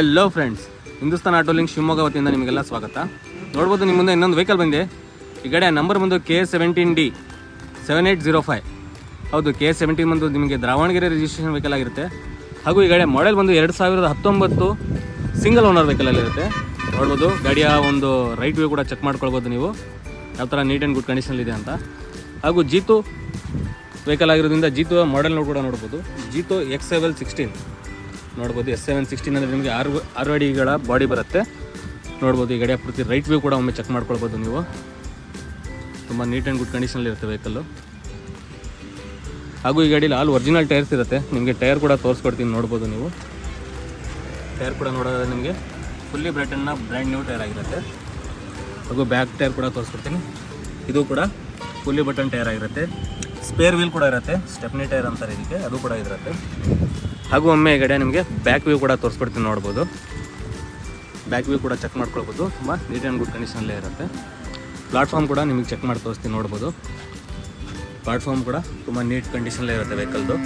Hello friends Hindustan auto link Shivamogga ವತಿಯಿಂದ ನಿಮಗೆಲ್ಲ ಸ್ವಾಗತ. ನೋಡ್ಬೋದು ನಿಮ್ಮ ಮುಂದೆ ಇನ್ನೊಂದು ವೆಹಿಕಲ್ ಬಂದಿದೆ. ಈ ಕಡೆ ನಂಬರ್ ಬಂದು K seventeen D seven eight zero five ಹೌದು ಕೆ ಸೆವೆಂಟೀನ್ ಬಂದು ನಿಮಗೆ ದಾವಣಗೆರೆ ರಿಜಿಸ್ಟ್ರೇಷನ್ ವೆಹಿಕಲ್ ಆಗಿರುತ್ತೆ. ಹಾಗೂ ಈ ಗಾಡಿ ಮಾಡೆಲ್ ಬಂದು ಎರಡು ಸಾವಿರದ ಹತ್ತೊಂಬತ್ತು ಸಿಂಗಲ್ ಓನರ್ ವೆಹಿಕಲಲ್ಲಿರುತ್ತೆ ನೋಡ್ಬೋದು, ಗಾಡಿಯ ಒಂದು ರೈಟ್ ವ್ಯೂ ಕೂಡ ಚೆಕ್ ಮಾಡ್ಕೊಳ್ಬೋದು ನೀವು. ಯಾವ ಥರ ನೀಟ್ ಆ್ಯಂಡ್ ಗುಡ್ ಕಂಡೀಷನಲ್ಲಿದೆ ಅಂತ. ಹಾಗೂ ಜೀತು ವೆಹಿಕಲ್ ಆಗಿರೋದ್ರಿಂದ ಜೀತು ಮಾಡೆಲ್ ಕೂಡ ನೋಡ್ಬೋದು. ಜೀತು ಎಕ್ಸ್ ಸೆವೆಲ್ ಸಿಕ್ಸ್ಟೀನ್ ನೋಡ್ಬೋದು ಎಸ್ ಸೆವೆನ್ ಸಿಕ್ಸ್ಟೀನ್ ಅಂದರೆ ನಿಮಗೆ ಆರು ಆರು ಅಡಿಗಳ ಬಾಡಿ ಬರುತ್ತೆ. ನೋಡ್ಬೋದು ಈ ಗಡಿಯ ಪೂರ್ತಿ ರೈಟ್ ವ್ಯೂ ಕೂಡ ಒಮ್ಮೆ ಚೆಕ್ ಮಾಡ್ಕೊಳ್ಬೋದು ನೀವು. ತುಂಬ ನೀಟ್ ಆ್ಯಂಡ್ ಗುಡ್ ಕಂಡೀಷನಲ್ಲಿ ಇರುತ್ತೆ ವೆಹಿಕಲ್ಲು ಹಾಗೂ ಈ ಗಾಡೀಲಿ ಆಲ್ ಒರಿಜಿನಲ್ ಟೈರ್ಸ್ ಇರುತ್ತೆ. ನಿಮಗೆ ಟೈರ್ ಕೂಡ ತೋರಿಸ್ಕೊಡ್ತೀನಿ ನೋಡ್ಬೋದು ನೀವು. ಟೈರ್ ಕೂಡ ನೋಡೋದಾದ್ರೆ ನಿಮಗೆ ಫುಲ್ಲಿ ಬ್ರೈಟನ್ನ ಬ್ರ್ಯಾಂಡ್ ನ್ಯೂ ಟೈರ್ ಆಗಿರುತ್ತೆ. ಹಾಗೂ ಬ್ಯಾಕ್ ಟೈರ್ ಕೂಡ ತೋರಿಸ್ಕೊಡ್ತೀನಿ. ಇದು ಕೂಡ ಫುಲ್ಲಿ ಬಟನ್ ಟೈರ್ ಆಗಿರುತ್ತೆ. ಸ್ಪೇರ್ ವೀಲ್ ಕೂಡ ಇರುತ್ತೆ. ಸ್ಟೆಪ್ನಿ ಟೈರ್ ಅಂತಾರೆ ಇದಕ್ಕೆ. ಅದು ಕೂಡ ಇರುತ್ತೆ ಹಾಗೂ ಒಮ್ಮೆ ಈ ನಿಮಗೆ ಬ್ಯಾಕ್ ವ್ಯೂ ಕೂಡ ತೋರಿಸ್ಬಿಡ್ತೀನಿ ನೋಡ್ಬೋದು. ಬ್ಯಾಕ್ ವ್ಯೂ ಕೂಡ ಚೆಕ್ ಮಾಡ್ಕೊಳ್ಬೋದು. ತುಂಬ ನೀಟ್ ಆ್ಯಂಡ್ ಗುಡ್ ಕಂಡೀಷನಲ್ಲೇ ಇರುತ್ತೆ. ಪ್ಲಾಟ್ಫಾರ್ಮ್ ಕೂಡ ನಿಮಗೆ ಚೆಕ್ ಮಾಡಿ ತೋರಿಸ್ತೀನಿ ನೋಡ್ಬೋದು. ಪ್ಲಾಟ್ಫಾರ್ಮ್ ಕೂಡ ತುಂಬ ನೀಟ್ ಕಂಡೀಷನಲ್ಲೇ ಇರುತ್ತೆ ವೆಹಿಕಲ್ದು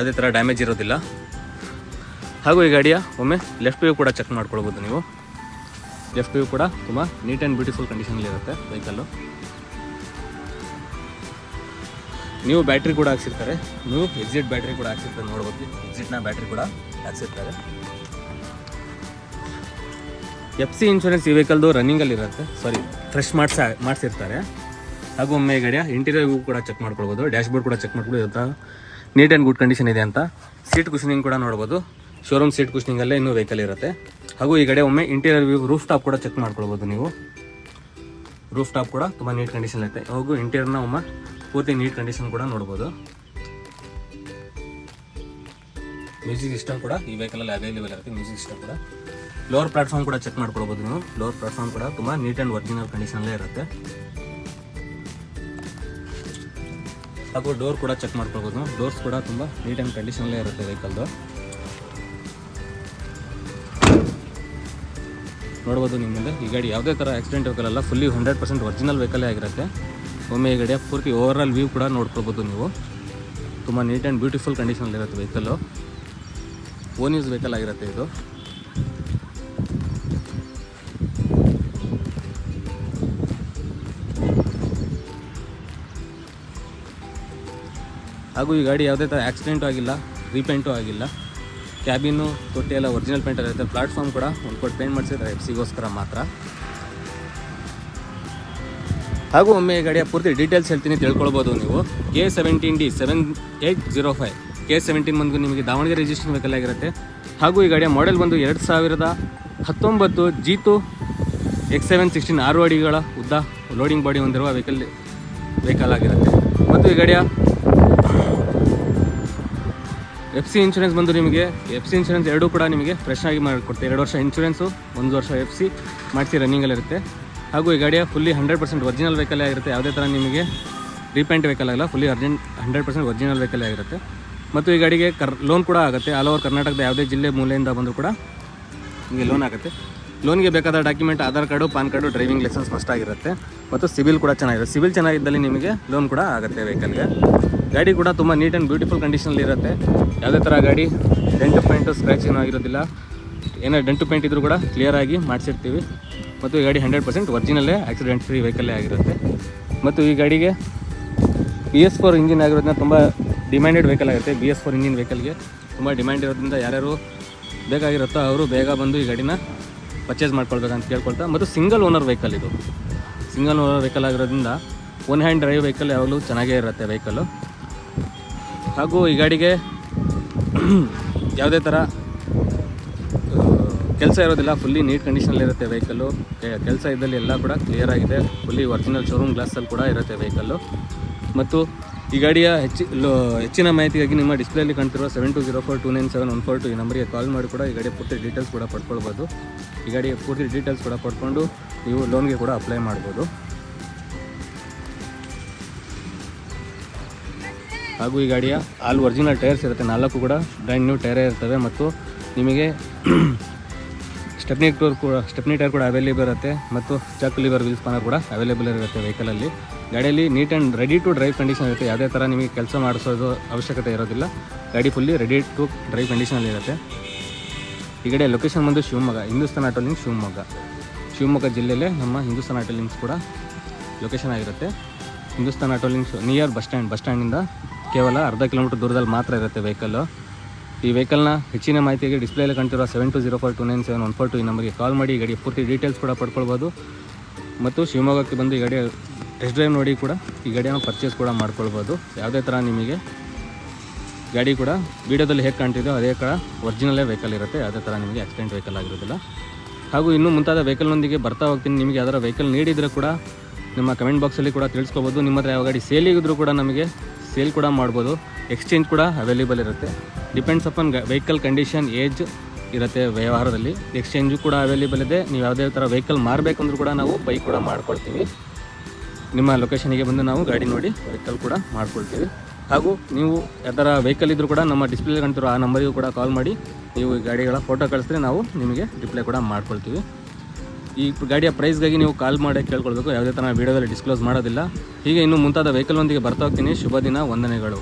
ಅದೇ ಥರ ಡ್ಯಾಮೇಜ್ ಇರೋದಿಲ್ಲ. ಹಾಗೂ ಈ ಗಾಡಿಯ ಒಮ್ಮೆ ಲೆಫ್ಟ್ ವ್ಯೂ ಕೂಡ ಚೆಕ್ ಮಾಡ್ಕೊಳ್ಬೋದು ನೀವು. ಲೆಫ್ಟ್ ವ್ಯೂ ಕೂಡ ತುಂಬ ನೀಟ್ ಆ್ಯಂಡ್ ಬ್ಯೂಟಿಫುಲ್ ಕಂಡೀಷನಲ್ಲಿ ಇರುತ್ತೆ ವೆಹಿಕಲ್ಲು ನೀವು ಬ್ಯಾಟ್ರಿ ಕೂಡ ಹಾಕ್ಸಿರ್ತಾರೆ. ನೀವು ಎಕ್ಸಿಟ್ ಬ್ಯಾಟ್ರಿ ಕೂಡ ಹಾಕ್ಸಿರ್ತಾರೆ ನೋಡ್ಬೋದು. ಎಕ್ಸಿಟ್ನ ಬ್ಯಾಟ್ರಿ ಕೂಡ ಹಾಕ್ಸಿರ್ತಾರೆ. ಎಫ್ ಸಿ ಇನ್ಶೂರೆನ್ಸ್ ಈ ವೆಹಿಕಲ್ದು ರನ್ನಿಂಗಲ್ಲಿ ಇರುತ್ತೆ. ಸಾರಿ ಫ್ರೆಶ್ ಮಾಡಿಸ, ಮಾಡಿಸಿರ್ತಾರೆ. ಹಾಗೂ ಒಮ್ಮೆ ಗಡಿಯ ಗಾಡಿಯ ಇಂಟೀರಿಯರ್ ವ್ಯೂ ಕೂಡ ಚೆಕ್ ಮಾಡ್ಕೊಳ್ಬೋದು. ಡ್ಯಾಶ್ ಬೋರ್ಡ್ ಕೂಡ ಚೆಕ್ ಮಾಡ್ಕೊಳ್ಬೋದು. ಇರುತ್ತಾ ನೀಟ್ ಆ್ಯಂಡ್ ಗುಡ್ ಕಂಡೀಷನ್ ಇದೆ ಅಂತ. ಸೀಟ್ ಕುಷನಿಂಗ್ ಕೂಡ ನೋಡ್ಬೋದು. ಶೋರೂಮ್ ಸೀಟ್ ಕುಷನಿಂಗಲ್ಲೇ ಇನ್ನೂ ವೆಹಿಕಲ್ ಇರುತ್ತೆ. ಹಾಗೂ ಈ ಕಡೆ ಒಮ್ಮೆ ಇಂಟೀರಿಯರ್ ವ್ಯೂ ರೂಫ್ ಟಾಪ್ ಕೂಡ ಚೆಕ್ ಮಾಡ್ಕೊಳ್ಬೋದು ನೀವು. ರೂಫ್ ಟಾಪ್ ಕೂಡ ತುಂಬ ನೀಟ್ ಕಂಡೀಷನ್ ಇರುತ್ತೆ. ಹಾಗೂ ಇಂಟೀರಿಯರ್ನ ಒಮ್ಮೆ ಪೂರ್ತಿ ನೀಟ್ ಕಂಡೀಷನ್ ಕೂಡ ನೋಡ್ಬೋದು. ಮ್ಯೂಸಿಕ್ ಸಿಸ್ಟಮ್ ಕೂಡ ಈ ವೆಹಿಕಲಲ್ಲಿ ಅವೈಲೇಬಲ್ ಇರುತ್ತೆ ಮ್ಯೂಸಿಕ್ ಸಿಸ್ಟಮ್ ಕೂಡ. ಲೋವರ್ ಪ್ಲಾಟ್ಫಾರ್ಮ್ ಕೂಡ ಚೆಕ್ ಮಾಡ್ಕೊಳ್ಬೋದು ನೀವು. ಲೋವರ್ ಪ್ಲಾಟ್ಫಾರ್ಮ್ ಕೂಡ ತುಂಬ ನೀಟ್ ಆ್ಯಂಡ್ ಒರಿಜಿನಲ್ ಕಂಡೀಷನಲ್ಲೇ ಇರುತ್ತೆ. ಹಾಗೂ ಡೋರ್ ಕೂಡ ಚೆಕ್ ಮಾಡ್ಕೊಳ್ಬೋದು ಡೋರ್ಸ್ ಕೂಡ ತುಂಬ ನೀಟ್ ಆ್ಯಂಡ್ ಕಂಡೀಷನಲ್ಲೇ ಇರುತ್ತೆ ವೆಹಿಕಲ್ದು ನೋಡ್ಬೋದು ನಿಮ್ಮ ಮುಂದೆ ಈ ಗಾಡಿ ಯಾವುದೇ ಥರ ಆಕ್ಸಿಡೆಂಟ್ ವೆಹಿಕಲ್ ಅಲ್ಲ ಫುಲ್ಲಿ ಹಂಡ್ರೆಡ್ ಪರ್ಸೆಂಟ್ ಒರಿಜಿನಲ್ ವೆಹಿಕಲೇ ಆಗಿರುತ್ತೆ ಒಮ್ಮೆ ಗಾಡಿಯ ಪೂರ್ತಿ ಓವರ್ ಆಲ್ ವ್ಯೂ ಕೂಡ ನೋಡ್ಕೊಳ್ಬೋದು ನೀವು. ತುಂಬ ನೀಟ್ ಆ್ಯಂಡ್ ಬ್ಯೂಟಿಫುಲ್ ಕಂಡೀಷನಲ್ಲಿರುತ್ತೆ ವೆಹಿಕಲ್ಲು ಓನ್ ಯೂಸ್ ವೆಹಿಕಲ್ ಆಗಿರುತ್ತೆ ಇದು. ಹಾಗೂ ಈ ಗಾಡಿ ಯಾವುದೇ ಥರ ಆಕ್ಸಿಡೆಂಟು ಆಗಿಲ್ಲ ರೀಪೇಂಟು ಆಗಿಲ್ಲ. ಕ್ಯಾಬಿನು ತೊಟ್ಟಿ ಎಲ್ಲ ಒರಿಜಿನಲ್ ಪೇಂಟ್ ಇರುತ್ತೆ. ಪ್ಲಾಟ್ಫಾರ್ಮ್ ಕೂಡ ಒಂದು ಕೊಟ್ಟು ಪೇಂಟ್ ಮಾಡಿಸಿದ್ರೆ ಎಫ್ ಸಿಗೋಸ್ಕರ ಮಾತ್ರ. ಹಾಗೂ ಒಮ್ಮೆ ಗಾಡಿಯ ಪೂರ್ತಿ ಡೀಟೇಲ್ಸ್ ಹೇಳ್ತೀನಿ ತಿಳ್ಕೊಳ್ಬೋದು ನೀವು. K seventeen D seven eight zero five K seventeen ಬಂದು ನಿಮಗೆ ದಾವಣಗೆರೆ ರಿಜಿಸ್ಟ್ರೇಷನ್ ವೆಹಿಕಲ್ ಆಗಿರುತ್ತೆ. ಹಾಗೂ ಈ ಗಾಡಿಯ ಮಾಡೆಲ್ ಬಂದು ಎರಡು ಸಾವಿರದ ಹತ್ತೊಂಬತ್ತು ಜೀತು ಎಕ್ಸ್ ಸೆವೆನ್ ಸಿಕ್ಸ್ಟೀನ್ ಆರು ಅಡಿಗಳ ಉದ್ದ ಲೋಡಿಂಗ್ ಬಾಡಿ ಹೊಂದಿರುವ ವೆಹಿಕಲ್ ವೆಹಿಕಲ್ ಆಗಿರುತ್ತೆ. ಮತ್ತು ಈ ಗಾಡಿಯ ಎಫ್ ಸಿ ಇನ್ಶೂರೆನ್ಸ್ ಬಂದು ನಿಮಗೆ ಎಫ್ ಸಿ ಇನ್ಶೂರೆನ್ಸ್ ಎರಡೂ ಕೂಡ ನಿಮಗೆ ಫ್ರೆಶ್ ಆಗಿ ಮಾಡಿಕೊಡ್ತೀವಿ. ಎರಡು ವರ್ಷ ಇನ್ಶೂರೆನ್ಸು ಒಂದು ವರ್ಷ ಎಫ್ ಸಿ ಮಾಡಿಸಿ ರನ್ನಿಂಗಲ್ಲಿರುತ್ತೆ ಹಾಗೂ ಈ ಗಾಡಿಯ fully hundred percent original vehicle ಆಗಿರುತ್ತೆ. ಯಾವುದೇ ಥರ ನಿಮಗೆ ರೀಪೇಂಟ್ ವೆಹಿಕಲ್ ಆಗಲ್ಲ fully urgent hundred percent original vehicle ಆಗಿರುತ್ತೆ. ಮತ್ತು ಈ ಗಾಡಿಗೆ ಕರ್ ಲೋನ್ ಕೂಡ ಆಗುತ್ತೆ. ಆಲ್ ಓವರ್ ಕರ್ನಾಟಕದ ಯಾವುದೇ ಜಿಲ್ಲೆ ಮೂಲೆಯಿಂದ ಬಂದರೂ ಕೂಡ ನಿಮಗೆ ಲೋನ್ ಆಗುತ್ತೆ. ಲೋನ್ಗೆ ಬೇಕಾದ document Aadhaar card, PAN card driving licence first ಆಗಿರುತ್ತೆ. ಮತ್ತು ಸಿವಿಲ್ ಕೂಡ ಚೆನ್ನಾಗಿರುತ್ತೆ ಸಿವಿಲ್ ಚೆನ್ನಾಗಿದ್ದಲ್ಲಿ ನಿಮಗೆ ಲೋನ್ ಕೂಡ ಆಗುತ್ತೆ ವೆಹಿಕಲ್ಗೆ ಗಾಡಿ ಕೂಡ ತುಂಬ ನೀಟ್ ಆ್ಯಂಡ್ ಬ್ಯೂಟಿಫುಲ್ ಕಂಡೀಷನಲ್ಲಿ ಇರುತ್ತೆ. ಯಾವುದೇ ಥರ ಗಾಡಿ ಡೆಂಟು ಪೇಂಟು ಸ್ಕ್ರ್ಯಾಚ್ ಏನೂ ಆಗಿರೋದಿಲ್ಲ. ಏನೋ ಡೆಂಟು ಪೇಂಟ್ ಇದ್ರೂ ಕೂಡ ಕ್ಲಿಯರಾಗಿ ಮಾಡಿಸಿರ್ತೀವಿ. ಮತ್ತು ಈ ಗಾಡಿ ಹಂಡ್ರೆಡ್ ಪರ್ಸೆಂಟ್ ಒರ್ಜಿನಲ್ಲೇ ಆಕ್ಸಿಡೆಂಟ್ ಫ್ರೀ ವೆಹಿಕಲ್ಲೇ ಆಗಿರುತ್ತೆ. ಮತ್ತು ಈ ಗಾಡಿಗೆ ಬಿ ಎಸ್ ಫೋರ್ ಇಂಜಿನ್ ಆಗಿರೋದ್ರಿಂದ ತುಂಬ ಡಿಮ್ಯಾಂಡೆಡ್ ವೆಹಿಕಲ್ ಆಗುತ್ತೆ ಬಿ ಎಸ್ ಫೋರ್ ಇಂಜಿನ್ ವೆಹಿಕಲ್ಗೆ ತುಂಬ ಡಿಮ್ಯಾಂಡ್ ಇರೋದ್ರಿಂದ ಯಾರ್ಯಾರು ಬೇಕಾಗಿರುತ್ತೋ ಅವರು ಬೇಗ ಬಂದು ಈ ಗಾಡಿನ ಪರ್ಚೇಸ್ ಮಾಡ್ಕೊಳ್ಬೇಕಂತ ಕೇಳ್ಕೊಳ್ತಾ, ಮತ್ತು ಸಿಂಗಲ್ ಓನರ್ ವೆಹಿಕಲ್ ಇದು. ಸಿಂಗಲ್ ಓನರ್ ವೆಹಿಕಲ್ ಆಗಿರೋದ್ರಿಂದ ಒನ್ ಹ್ಯಾಂಡ್ ಡ್ರೈವ್ ವೆಹಿಕಲ್ ಯಾವಾಗಲೂ ಚೆನ್ನಾಗೇ ಇರುತ್ತೆ ವೆಹಿಕಲ್ಲು ಹಾಗೂ ಈ ಗಾಡಿಗೆ ಯಾವುದೇ ಥರ ಕೆಲಸ ಇರೋದಿಲ್ಲ ಫುಲ್ಲಿ ನೀಟ್ ಕಂಡೀಷನಲ್ಲಿ ಇರುತ್ತೆ ವೆಹಿಕಲ್ಲು ಕೆಲಸ ಇದ್ದಲ್ಲಿ ಎಲ್ಲ ಕೂಡ ಕ್ಲಿಯರ್ ಆಗಿದೆ. ಫುಲ್ಲಿ ಒರಿಜಿನಲ್ ಶೋರೂಮ್ ಗ್ಲಾಸಲ್ಲಿ ಕೂಡ ಇರುತ್ತೆ ವೆಹಿಕಲ್ಲು ಮತ್ತು ಈ ಗಾಡಿಯ ಹೆಚ್ಚಿ ಹೆಚ್ಚಿನ ಮಾಹಿತಿಗಾಗಿ ನಿಮ್ಮ ಡಿಸ್ಪ್ಲೇಲಿ ಕಾಣ್ತಿರೋ seven two zero four two nine seven one four two ಈ ನಂಬರಿಗೆ ಕಾಲ್ ಮಾಡಿ ಕೂಡ ಈ ಗಾಡಿಯ ಪೂರ್ತಿ ಡೀಟೇಲ್ಸ್ ಕೂಡ ಪಡ್ಕೊಳ್ಬೋದು. ಈ ಗಾಡಿಯ ಪೂರ್ತಿ ಡೀಟೇಲ್ಸ್ ಕೂಡ ಪಡ್ಕೊಂಡು ನೀವು ಲೋನ್ಗೆ ಕೂಡ ಅಪ್ಲೈ ಮಾಡ್ಬೋದು. ಹಾಗೂ ಈ ಗಾಡಿಯ ಆಲ್ ಒರಿಜಿನಲ್ ಟೈರ್ಸ್ ಇರುತ್ತೆ. ನಾಲ್ಕು ಕೂಡ ಬ್ರ್ಯಾಂಡ್ ನ್ಯೂ ಟೈರೇ ಇರ್ತವೆ ಮತ್ತು ನಿಮಗೆ ಸ್ಟೆಪ್ನಿ ಟೂರ್ ಕೂಡ ಸ್ಟೆಪ್ನಿ ಟೈರ್ ಕೂಡ ಅವೈಲೇಬಲ್ ಇರುತ್ತೆ. ಮತ್ತು ಚಕ್ ಲಿವರ್ ವೀಲ್ ಸ್ಪಾನರ್ ಕೂಡ ಅವೈಲೇಬಲ್ ಇರುತ್ತೆ ವೆಹಿಕಲಲ್ಲಿ ಗಾಡಿಯಲ್ಲಿ neat and ready to drive condition ಇರುತ್ತೆ. ಯಾವುದೇ ಥರ ನಿಮಗೆ ಕೆಲಸ ಮಾಡಿಸೋದು ಅವಶ್ಯಕತೆ ಇರೋದಿಲ್ಲ. ಗಾಡಿ ಫುಲ್ಲಿ ರೆಡಿ ಟು ಡ್ರೈವ್ ಕಂಡೀಷನಲ್ಲಿ ಇರುತ್ತೆ. ಈ ಕಡೆ ಲೊಕೇಶನ್ ಬಂದು ಶಿವಮೊಗ್ಗ, ಹಿಂದೂಸ್ತಾನ್ ಆಟೋ ಲಿಂಕ್ ಶಿವಮೊಗ್ಗ. ಶಿವಮೊಗ್ಗ ಜಿಲ್ಲೆಯಲ್ಲೇ ನಮ್ಮ ಹಿಂದೂಸ್ತಾನ್ ಆಟೋ ಲಿಂಕ್ಸ್ ಕೂಡ ಲೊಕೇಶನ್ ಆಗಿರುತ್ತೆ. Hindustan auto links near bus stand bus ಸ್ಟ್ಯಾಂಡಿಂದ ಕೇವಲ ಅರ್ಧ ಕಿಲೋಮೀಟರ್ ದೂರದಲ್ಲಿ ಮಾತ್ರ ಇರುತ್ತೆ ವೆಹಿಕಲ್ಲು ಈ ವೆಹಿಕಲ್ನ ಹೆಚ್ಚಿನ ಮಾಹಿತಿಗೆ ಡಿಸ್ಪ್ಲೇಲಿ ಕಾಣ್ತಿರೋ seven two zero four two nine seven one four two ಈ ನಂಬರ್ಗೆ ಕಾಲ್ ಮಾಡಿ ಈ ಗಾಡಿಯ ಪೂರ್ತಿ ಡೀಟೇಲ್ಸ್ ಕೂಡ ಪಡ್ಕೊಳ್ಬೋದು. ಮತ್ತು ಶಿವಮೊಗ್ಗಕ್ಕೆ ಬಂದು ಈ ಗಾಡಿಯ ಟೆಸ್ಟ್ ಡ್ರೈವ್ ನೋಡಿ ಕೂಡ ಈ ಗಾಡಿಯನ್ನು ಪರ್ಚೇಸ್ ಕೂಡ ಮಾಡ್ಕೊಳ್ಬೋದು. ಯಾವುದೇ ಥರ ನಿಮಗೆ ಗಾಡಿ ಕೂಡ ವೀಡಿಯೋದಲ್ಲಿ ಹೇಗೆ ಕಾಣ್ತಿದೆಯೋ ಅದೇ ಥರ ಒರಿಜಿನಲ್ಲೇ ವೆಹಿಕಲ್ ಇರುತ್ತೆ. ಯಾವುದೇ ಥರ ನಿಮಗೆ ಆಕ್ಸಿಡೆಂಟ್ ವೆಹಿಕಲ್ ಆಗಿರೋದಿಲ್ಲ. ಹಾಗೂ ಇನ್ನೂ ಮುಂತಾದ ವೆಹಿಕಲ್ನೊಂದಿಗೆ ಬರ್ತಾ ಹೋಗ್ತೀನಿ. ನಿಮಗೆ ಯಾವ್ದಾರ ವೆಹಿಕಲ್ ನೀಡಿದರೆ ಕೂಡ ನಿಮ್ಮ ಕಮೆಂಟ್ ಬಾಕ್ಸಲ್ಲಿ ಕೂಡ ತಿಳಿಸ್ಕೊಬೋದು. ನಿಮ್ಮ ಹತ್ರ ಯಾವ ಗಾಡಿ ಸೇಲಿಗಿದ್ರು ಕೂಡ ನಮಗೆ ಸೇಲ್ ಕೂಡ ಮಾಡ್ಬೋದು. ಎಕ್ಸ್ಚೇಂಜ್ ಕೂಡ ಅವೈಲೇಬಲ್ ಇರುತ್ತೆ. Depends upon vehicle condition age ಇರುತ್ತೆ ವ್ಯವಹಾರದಲ್ಲಿ. ಎಕ್ಸ್ಚೇಂಜು ಕೂಡ ಅವೈಲೇಬಲ್ ಇದೆ. ನೀವು ಯಾವುದೇ ಥರ ವೆಹಿಕಲ್ ಮಾರಬೇಕಂದ್ರೂ ಕೂಡ ನಾವು ಬೈಕ್ ಕೂಡ ಮಾಡ್ಕೊಳ್ತೀವಿ. ನಿಮ್ಮ ಲೊಕೇಶನಿಗೆ ಬಂದು ನಾವು ಗಾಡಿ ನೋಡಿ ವೆಹಿಕಲ್ ಕೂಡ ಮಾಡ್ಕೊಳ್ತೀವಿ. ಹಾಗೂ ನೀವು ಯಾವ್ದಾರ ವೆಹಿಕಲ್ ಇದ್ದರೂ ಕೂಡ ನಮ್ಮ ಡಿಸ್ಪ್ಲೇ ಕಾಣ್ತಿರೋ ಆ ನಂಬರಿಗೂ ಕೂಡ ಕಾಲ್ ಮಾಡಿ. ನೀವು ಈ ಗಾಡಿಗಳ ಫೋಟೋ ಕಳಿಸಿದ್ರೆ ನಾವು ನಿಮಗೆ ರಿಪ್ಲೈ ಕೂಡ ಮಾಡ್ಕೊಳ್ತೀವಿ. ಈ ಗಾಡಿಯ ಪ್ರೈಸ್ಗಾಗಿ ನೀವು ಕಾಲ್ ಮಾಡಿ ಕೇಳ್ಕೊಳ್ಬೇಕು. ಯಾವುದೇ ಥರ ವೀಡಿಯೋದಲ್ಲಿ ಡಿಸ್ಕ್ಲೋಸ್ ಮಾಡೋದಿಲ್ಲ. ಹೀಗೆ ಇನ್ನು ಮುಂತಾದ ವೆಹಿಕಲ್ನೊಂದಿಗೆ ಬರ್ತಾ ಹೋಗ್ತೀನಿ. ಶುಭ ದಿನ, ವಂದನೆಗಳು.